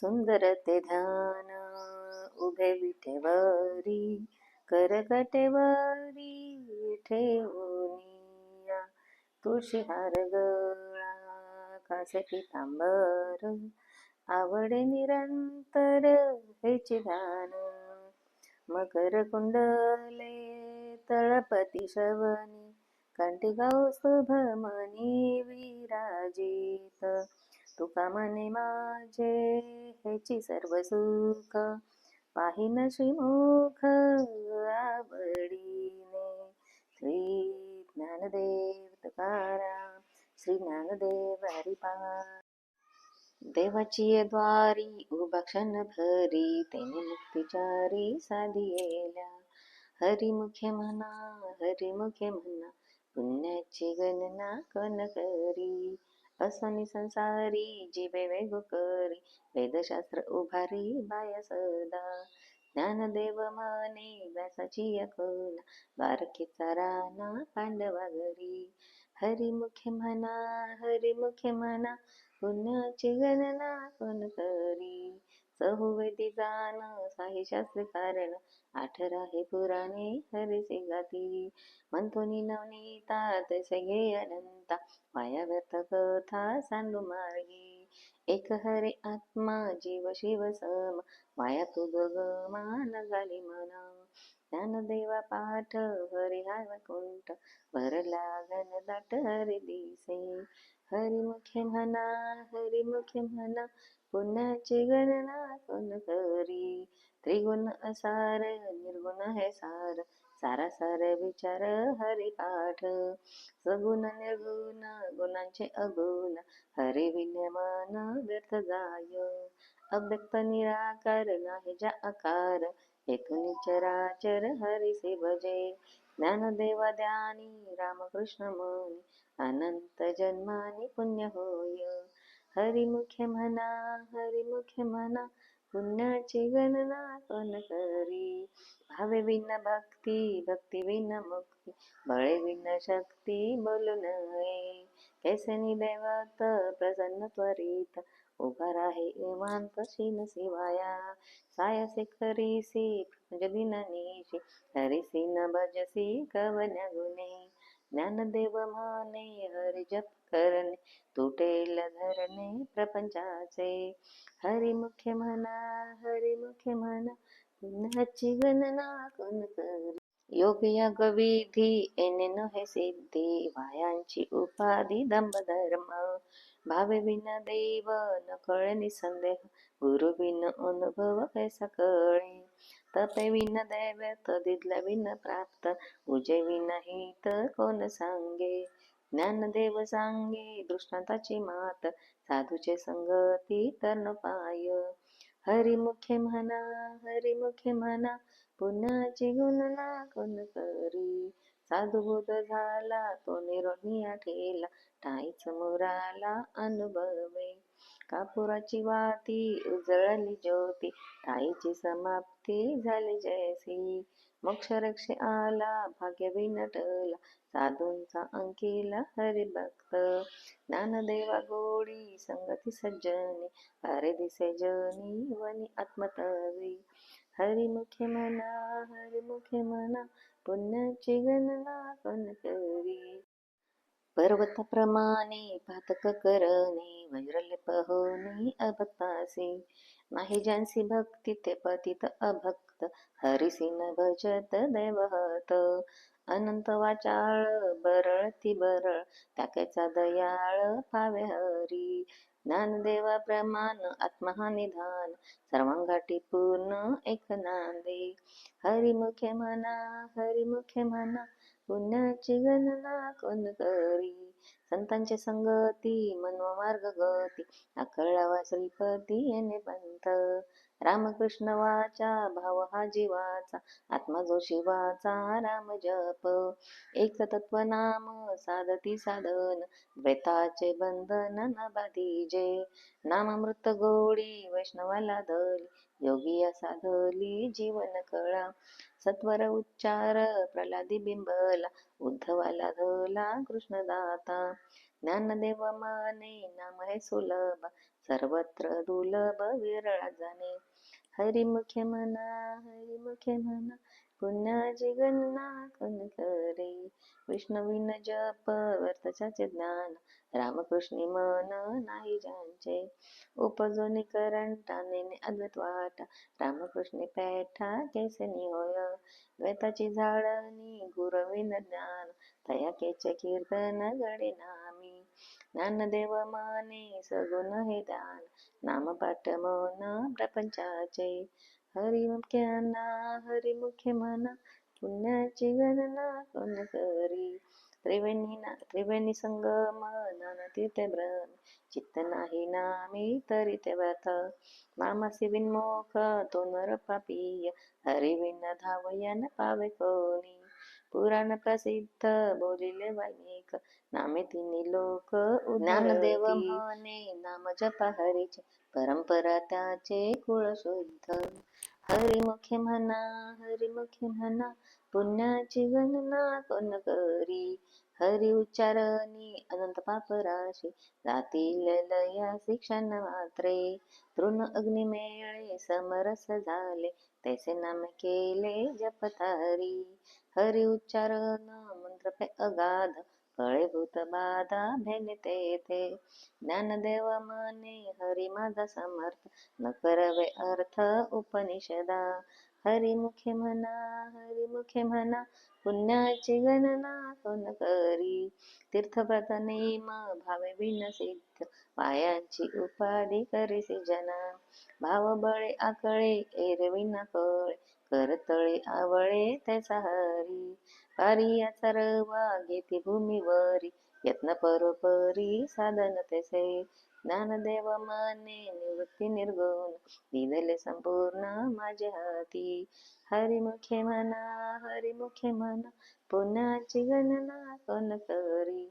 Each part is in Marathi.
सुंदर ते ध्यान उभे विठेवरी करकटेवरी ठेवनिया. तुळशी हार गळा कासे तांबर आवडे निरंतर हेचे ध्यान मकर कुंडले तळपती शवनी कंठी शुभमनी विराजित. तुका मने माझे? हेची सर्व सुख पाहिन श्रीमुख आवडीने. श्री ज्ञानदेव तुकाराम श्री ज्ञानदेव हरिपा देवाची द्वारी उभा क्षण भरी तेने मुक्तिचारी साधियेल्या हरिमुखे म्हणा हरिमुखे म्हणा पुण्याची गणना कोण करी? असनी संसारी जीवे वेगो करी. वेदशास्त्र उभारी बाया सदा. ज्ञानदेव म्हणे व्यासाची अकोला. बारकीचा राणा पांडवा घरी. हरिमुखे म्हणा हरिमुखे म्हणा पुण्याची गणना कोण करी? सहुवेदी जाण साही शास्त्र कारण आठरा हे पुराणे हरिसे गाती मंथोनी नवनीता तैसे घे अनंता. माया व्यर्थ कथा सांडू मार्गी. एक हरे आत्मा जीव शिव सम. माया तू गमा न झाली म्हणा ज्ञानदेवा पाठ हरि हाय वैकुंठ भरला घन दाट हरि दिसे. हरिमुखे म्हणा हरिमुखे म्हणा. पुण्याची गणना कोण करी त्रिगुण असार निर्गुण हे सार. सारा सार विचार हरी पाठ. सगुण निर्गुण गुणांचे अगुण. हरी विन्यमान व्यर्थ जाय. अव्यक्त निराकार नाही ज्या आकार एकूण चराचर हरी से भजे ज्ञानदेवा ध्यानी रामकृष्ण मनी. अनंत जन्मानी पुण्य होय. हरिमुखे म्हणा हरिमुखे म्हणा पुण्याची गणना कोण करी? भावे विन भक्ती भक्ती विन मुक्ती बळे विन शक्ती बोलू नये कैसे दैवत प्रसन्न त्वरित उभा राहे इमांत शीन शिवाया. सायसे करीसी जगी निशी हरिसी न भजसी कवन्या गुणे. ज्ञानदेव माने हरि जप करणे तुटेल धरणे प्रपंचाचे. हरिमुखे म्हणा हरिमुखे म्हणा पुन्हाची गणना कोण कर योग याग विधी एने नहे सिद्धी वायांची उपाधी दंभ धर्म भावे विन देव न कळे निसंदेह गुरु बिन अनुभव कैसा कळे? तपे विन दैव तदिदला विन प्राप्त. उजे विन हित कोण सांगे? ज्ञानदेव सांगे दृष्टांताची मात. साधूचे संगती तर्न पाय. हरिमुखे म्हणा हरिमुखे म्हणा पुण्याची गुणना कोण करी? साधुभूत झाला तो निरोनिया ठेला. टाईच मुराला अनुभवे. कापुराची वाती उजळली ज्योती. आईची समाप्ती झाली जयसी. मोक्षरक्षे आला भाग्य विनटला साधूंचा अंकिला हरिभक्त. ज्ञानदेवा गोडी संगती सज्जनी. अरे दिसे जनी वनी आत्मतवी हरिमुखे म्हणा हरिमुखे म्हणा पुण्याची गणना कोण करी? पर्वताप्रमाणे पातक करणे वज्रलेप होणे अभक्तासी नाही ज्यांसी भक्ती ते पतित अभक्त हरिसी न भजत देवहत अनंत वाचाळ बरळ ती बरळ त्याकेचा दयाळ पावे हरी. ज्ञानदेवा प्रमाण आत्महा निधान सर्वांगाठी पूर्ण एक नांदे. हरिमुखे म्हणा हरिमुखे म्हणा पुण्याची गणना कोण करी. संतांचे संगती मनव मार्ग गती अकळावा श्रीपती येणे पंथ. रामकृष्ण वाचा भाव हा जीवाचा. आत्मा जो शिवाचा राम जप. एक तत्व नाम साधती साधन. द्वैताचे बंधन न बाधिजे नामामृत गोडी वैष्णवाला धरी योगी साधली जीवन कळा. सत्वर उच्चार प्रल्हादी बिंबला उद्धवाला धला कृष्णदाता. ज्ञानदेव माने नाम हे सुलभ सर्वत्र दुर्लभ विरळा जाणे. हरिमुखे म्हणा हरिमुखे म्हणा पुण्याची गणना कोण करे. विष्णवीन जप व्यर्थाचे ज्ञान. रामकृष्णी मन नाही ज्यांचे उपजोनी करंटाने अद्वैत वाटा. रामकृष्ण पेठा केसनी होय. द्वैताची झाडनी गुरविन ज्ञान. तया केचे कीर्तन गडे नामी. ज्ञानदेव माने सगुण हे ध्यान नामपाठ मन प्रपंचाचे. हरिमुख्याना हरिमुखे म्हणा पुण्याची गणना कोण करी त्रिवेणी ना त्रिवेणी संगम नाना तीर्थ भ्रम चित्त नाही नामी तरी ते व्रत. मामासी विनमोख तो नर पापीय हरिविन धावयन पावे कोणी. पुराण प्रसिद्ध बोलिले वैनिक नामे तिन्ही लोक ज्ञानदेव म्हणे नाम जप हरीचे. परंपरा त्याचे कुळ शुद्ध. हरिमुखे म्हणा हरिमुखे म्हणा पुण्याची गणना कोण करी? हरी उच्चारणी अनंत पापराशी जातील लया शिक्षण मात्रे. तृण अग्निमेळे समरस झाले तैसे नाम केले जपतारी हरी उच्चारण मंत्र पे अगाध कळे भूत बाधा भेने तेथे ज्ञानदेव माने हरी माझा समर्थ. न करवे अर्थ उपनिषदा. हरिमुखे म्हणा हरिमुखे म्हणा. पुण्याची गणना कोण करी? तीर्थव्रत नेम भावे बिन सिद्ध. पायांची उपाधी करीसी जना भाव बळे आकळे एरविना कळे करतळे आवळे त्याचा हरी. पारिया चरवा घेती भूमीवरी. यत्न परोपरी साधन तेसे. ज्ञानदेव माने निवृत्ती निर्गुण. निदले संपूर्ण माझे हाती. हरिमुखे म्हणा हरिमुखे म्हणा पुण्याची गणना कोण करी?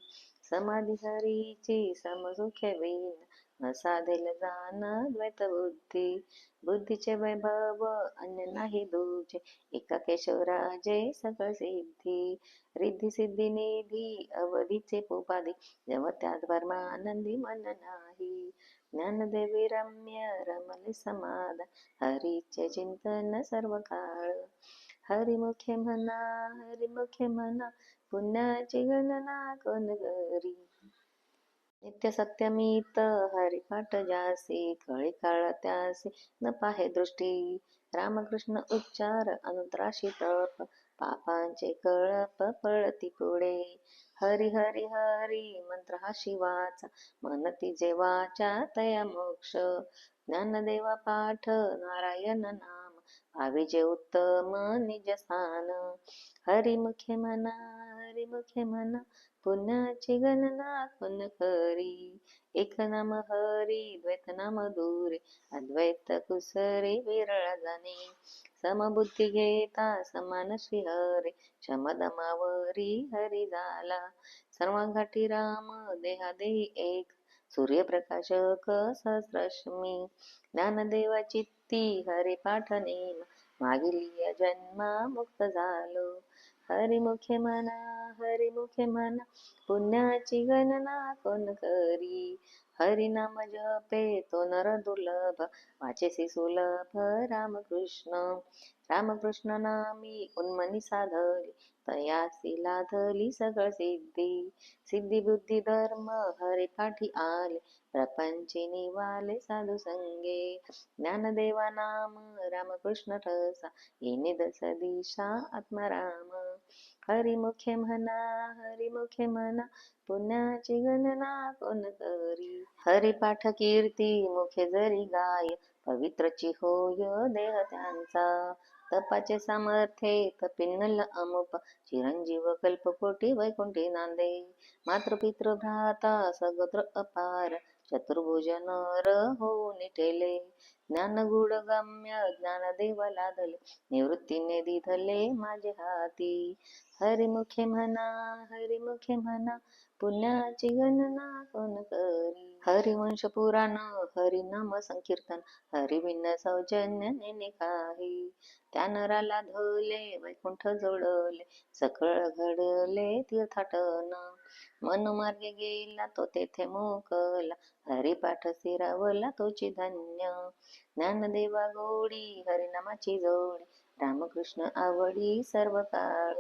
समाधी हरीची समसुखे विना साधेल जाण द्वैत बुद्धी. बुद्धीचे वैभव अन्य नाही दुजे. एका केशवराजे सकळ सिद्धी. रिद्धी सिद्धी निधी अवधीचे पोपादी जव त्यात परमानंदी मन नाही. ज्ञानदेवी रम्य रमले समाध. हरीचे चिंतन सर्व काळ हरिमुखे म्हणा हरिमुखे म्हणा पुण्याची गणना कोण करी? नित्य सत्यमित हरिपाठ जासी कळी काळ त्यासी न पाहे दृष्टी रामकृष्ण उच्चार अनुत्राशी तप पापांचे कळप पळती पुढे. हरी हरी हरी मंत्र हा शिवाचा मनती जे वाचा तया मोक्ष. ज्ञानदेवा पाठ नारायण नाम भाविजे उत्तम निज स्थान. हरिमुखे म्हणा हरिमुखे म्हणा पुण्याची गणना कोण करी. एक नाम हरी द्वैत नाम दूरे. अद्वैत कुसरे विरळ जाणे समबुद्धी घेता समान श्री हरे शमदमावरी हरी झाला सर्वांगाठी राम देहादेही एक. सूर्यप्रकाशक सहस्रश्मी. ज्ञानदेवा चित्ती हरे पाठ नेम. मागिलिय जन्मा मुक्त झालो. हरिमुखे म्हणा हरिमुखे म्हणा पुण्याची गणना कोण करी? हरिनाम जपे तो नर दुर्लभ वाचेसी सुलभ रामकृष्ण. रामकृष्ण नामी उन्मनी साधली तयासी लाधली सगळ सिद्धी. सिद्धी बुद्धी धर्म हरिपाठी आले प्रपंची निवाले साधू संगे. ज्ञानदेवा नाम रामकृष्ण ठसा येणे दस दिशा आत्माराम. हरिमुखे म्हणा हरिमुखे म्हणा पुण्याची गणना कोण करी हरिपाठ कीर्ती मुखे जरी गाय पवित्रची होय देह त्यांचा. तपाचे सामर्थ्ये तपिन्नल अमुप चिरंजीव कल्पकोटी वैकुंठी नांदे. मातृपितृ भ्राता सगोत्र अपार चतुर्भुज नर होऊन ठेले ज्ञानगुड गम्य ज्ञानदेव लादले निवृत्तीने दिधले माझे हाती। हरिमुखे म्हणा हरिमुखे म्हणा पुण्याची गणना कोण करी? हरिवंश पुराण हरिनाम संकीर्तन हरिविन सौजन्य नेने काही। त्या नराला धोले वैकुंठ जोडले सकळ घडले तीर्थाटन। मनमार्गे गेला तो तेथे मोकला. हरिपाठ सिरावला तोची धन्य. ज्ञानदेवा गोडी हरिनामाची जोडी. रामकृष्ण आवडी सर्व काळ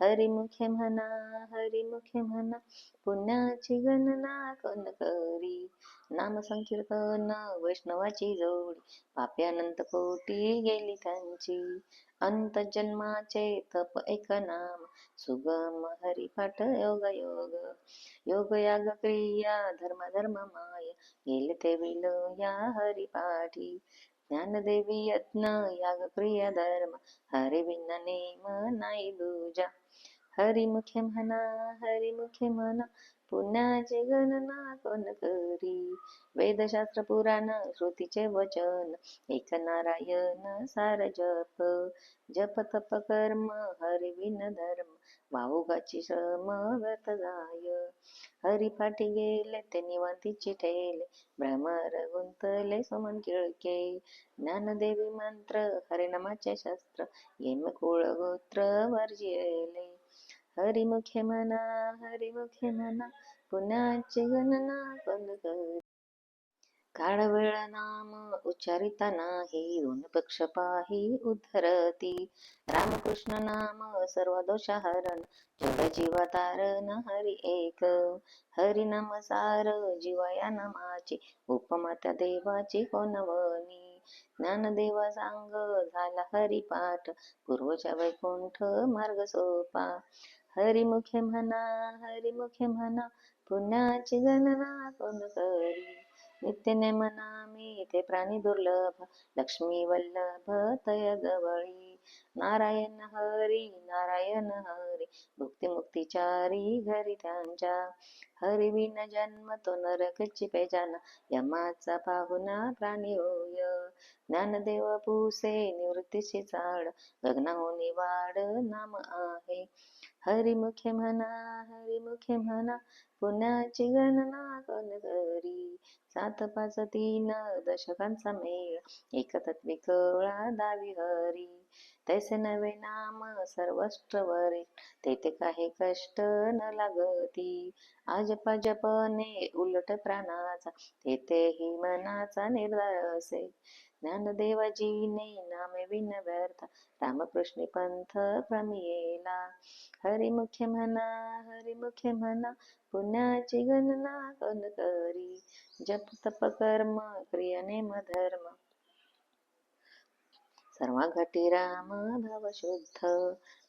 हरिमुखे म्हणा हरिमुखे म्हणा पुण्याची गणना कोण करी? नाम संकीर्तन वैष्णवाची जोडी. पाप्यानंत कोटी गेली त्यांची. अंत जन्माचे तप एक नाम. सुगम हरिपाठ योग योग। योग याग क्रिया धर्म धर्म माय। गेले ते पाठी हरिपाठी। ज्ञानदेवी यत्न याग क्रिया धर्म। हरिविन नेम नाही दूजा। हरिमुखे म्हणा हरिमुखे म्हणा पुण्याचे गणना कोण करी वेदशास्त्र पुराण श्रुतीचे वचन. एक नारायण सार जप. जप तप कर्म हरिविन धर्म. वाहुगाची श्रम व्यर्थ जाय. हरिपाठी गेले ते निवांतीची ठेले. भ्रमर गुंतले सुमन किळके. ज्ञानदेवी मंत्र हरिनामाचे शस्त्र. येम कुळ गोत्र वर्जिले हरिमुखे म्हणा हरिमुखे म्हणा पुण्याची गणना कोण करी काळ वेळ नाम उच्चारिता नाही दोन पक्ष पाही उद्धरती रामकृष्ण नाम सर्व दोष हरण जग जीवा तारण हरी एक हरि नमसार जीवया जीवा या नामाची उपमा त्या देवाची कोणवनी ज्ञानदेवा सांग झाला हरिपाठ पूर्वच्या वैकुंठ मार्ग सोपा हरिमुखे म्हणा हरिमुखे म्हणा पुण्याची गणना कोण करी? नित्य नेम मी ते प्राणी दुर्लभ लक्ष्मी वल्लभ तय जवळी. नारायण हरी नारायण हरी भुक्ती मुक्तीचारी घरी त्यांच्या. हरिविन जन्म तो नरकची पेजाना यमाचा पाहुणा प्राणी होय. ज्ञानदेव पुसे निवृत्तीची चाड गगनाहुनी वाढ नाम आहे. हरिमुखे म्हणा हरिमुखे म्हणा पुण्याची गणना कोण करी? सात पाच तीन दशकांचा मेळ एक तत्वी कळा दावी हरी. तैसे नवे नाम सर्वष्ट्रवरे तेथे काही कष्ट न लागती. आजप जपने उलट प्राणाचा तेथेही मनाचा निर्धार असे. ज्ञानदेवाजीने नामे विन व्यर्थ रामकृष्ण पंथ प्रमियेला. हरिमुखे म्हणा हरिमुखे म्हणा पुण्याची गणना कोण करी? जप तप कर्म क्रिया नेम धर्म. सर्व घटी राम भाव शुद्ध.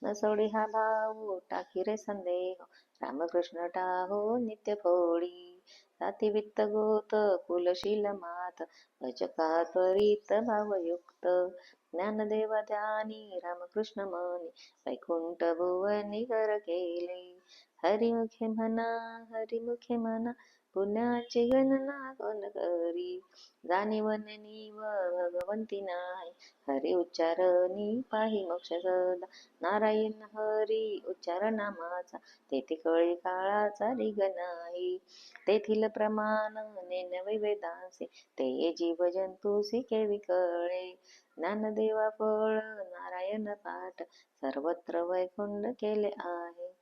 न सोडी हा भाऊ टाकी रे संदेह. रामकृष्ण टाहो नित्य फोडी. अतिवित्त वित्त गोत कुलशील मात भजका त्वरित भावयुक्त. ज्ञानदेव ध्यानी रामकृष्ण मानी वैकुंठ भुवनी कर केले. हरिमुखे म्हणा हरिमुखे म्हणा पुण्याची गणना कोण करी? जाणीवन नीव भगवंती नाही हरी उच्चारणी पाही मोक्ष सदा. नारायण हरी उच्चार नामाचा तेथे कळी काळाचा रिग नाही. तेथील प्रमाण नेनवे वेदांसे. ते जीव जंतुसी केवी कळे ज्ञानदेवा फळ नारायण पाठ. सर्वत्र वैकुंड केले आहे.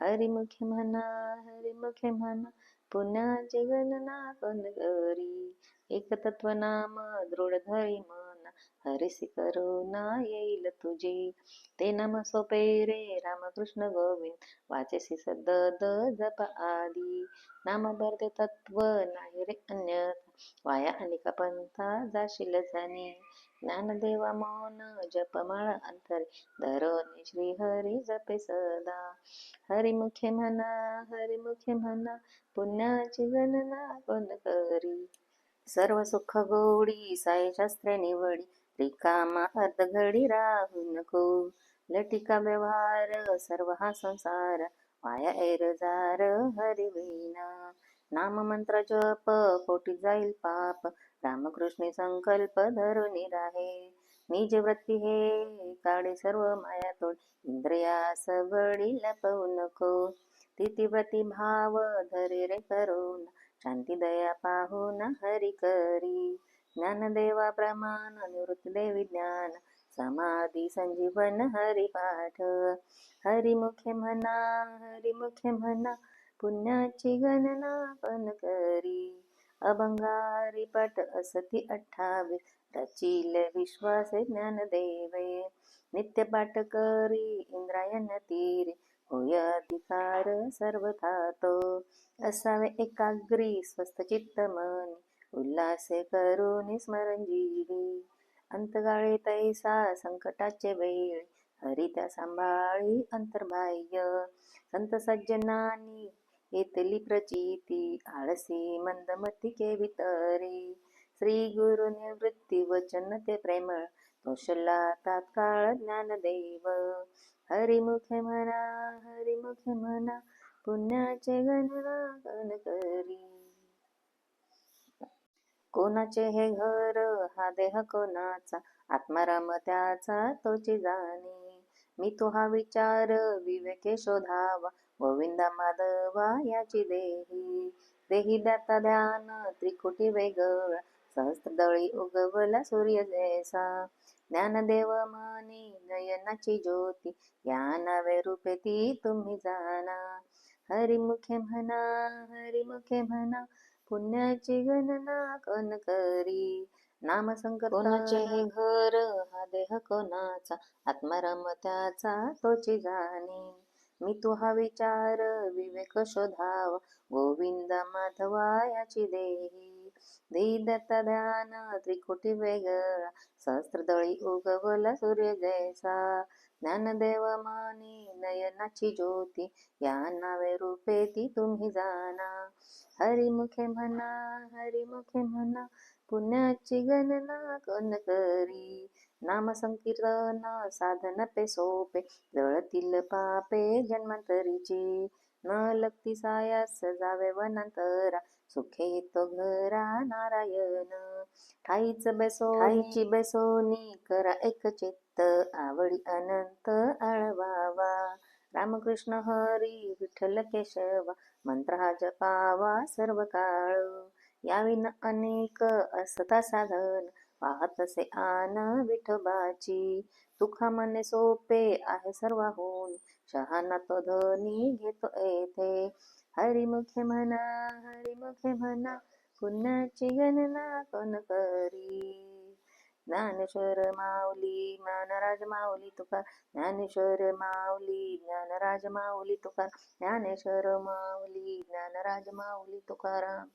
हरिमुखे म्हणा हरिमुखे म्हणा. पुण्याची गणना कोण करी एक तत्व नाम दृढ धरी मन. हरिसी करुणा येईल तुझी. ते नाम सोपे रे रामकृष्ण गोविंद. वाचेसी सद जप आदी. नाम भरते तत्व नाही रे अन्यथा. वाया अनिका पंथा जाशील जाणे ज्ञानदेवा मौन जपमळ अंतरे. धरोनी श्री हरी जपे सदा. हरिमुखे म्हणा हरिमुखे म्हणा पुण्याची गणना कोण करी? सर्व सुख गोडी साई निवडी. रिकामा अर्धघडी राहू नको लटिका व्यवहार सर्व हा संसार. माया एरजार हरिविना नाम मंत्र जप कोटी जाईल पाप. रामकृष्ण संकल्प धरून राहे. निज वृत्ती हे काढे सर्व माया तोड. इंद्रियास बळी लपवू नको. तिथी भाव धरे रे करून शांती दया पाहून हरी करी. ज्ञानदेवा प्रमाण निवृत्त देवी ज्ञान. समाधी संजीवन हरिपाठ हरिमुखे म्हणा हरिमुखे म्हणा. पुण्याची गणना पण करी. अभंगारी पट असती अठ्ठावीस रचिल विश्वासे ज्ञानदेवे नित्य पाठ करी इंद्रायण तीरे. होय अधिकार सर्वथा तो. असावे एकाग्री स्वस्त चित्त मन. उल्हासे करून स्मरण जीवी. अंतगाळे तैसा संकटाचे वेळ. हरिता सांभाळी अंतर्बाह्य. संत सज्जनानी येतली प्रचिती आळसी मंदमती केवितरे. श्री गुरु निवृत्ती वचन ते प्रेमळ कौशला तात्काळ ज्ञानदेव हरिमुखे म्हणा हरिमुख म्हणा पुण्याचे गणना गण करी. कोणाचे हे घर हा देह कोणाचा? आत्माराम त्याचा तोची जाणी मी तो हा विचार विवेके शोधावा. गोविंदा माधवा याची देही. देही दाता ध्यान त्रिकुटी वेगळ सहस्त्रदळी उगवला सूर्य जैसा ज्ञानदेव मनी नयनाची ज्योती या नावे रूपे ती तुम्ही जाना हरिमुखे म्हणा हरिमुखे म्हणा पुण्याची गणना कोण करी? नाम कोणाचे हे घर हा देह कोणाचा? आत्माराम त्याचा तोची जाणी मी तू हा विचार विवेक शोधाव. गोविंद माधवायाची देही. दीदत्त ध्यान त्रिकुटी वेगळा. सहस्त्रदळी उगवला सूर्य जैसा. ज्ञानदेव मानी नयनाची ज्योती. या नावे रूपे ती तुम्ही जाना. हरिमुखे म्हणा हरिमुखे म्हणा. पुण्याची गणना कोण करी? नाम संकीर्तन साधन पे सोपे जळतील पापे जन्मांतरीची. न लगती सायास जावे वनांतरा सुखे येतो घरा नारायण. ठाईच बेसो ठाईची बेसोनी करा एक चित्त आवडी अनंत आळवावा. रामकृष्ण हरी विठ्ठल केशवा मंत्र हा जपावा सर्व काळ याविन अनेक असता साधन पाहत असे आन विठोबाची. तुखा मने सोपे आहे सर्वाहून. शहाणा तो धनी घेतो येथे. हरिमुखे म्हणा हरिमुखे म्हणा पुण्याची गणना कोण करी? ज्ञानेश्वर माऊली ज्ञानराज माऊली तुका. ज्ञानेश्वर माऊली ज्ञानराज माऊली तुका. ज्ञानेश्वर माऊली ज्ञानराज माऊली तुकाराम.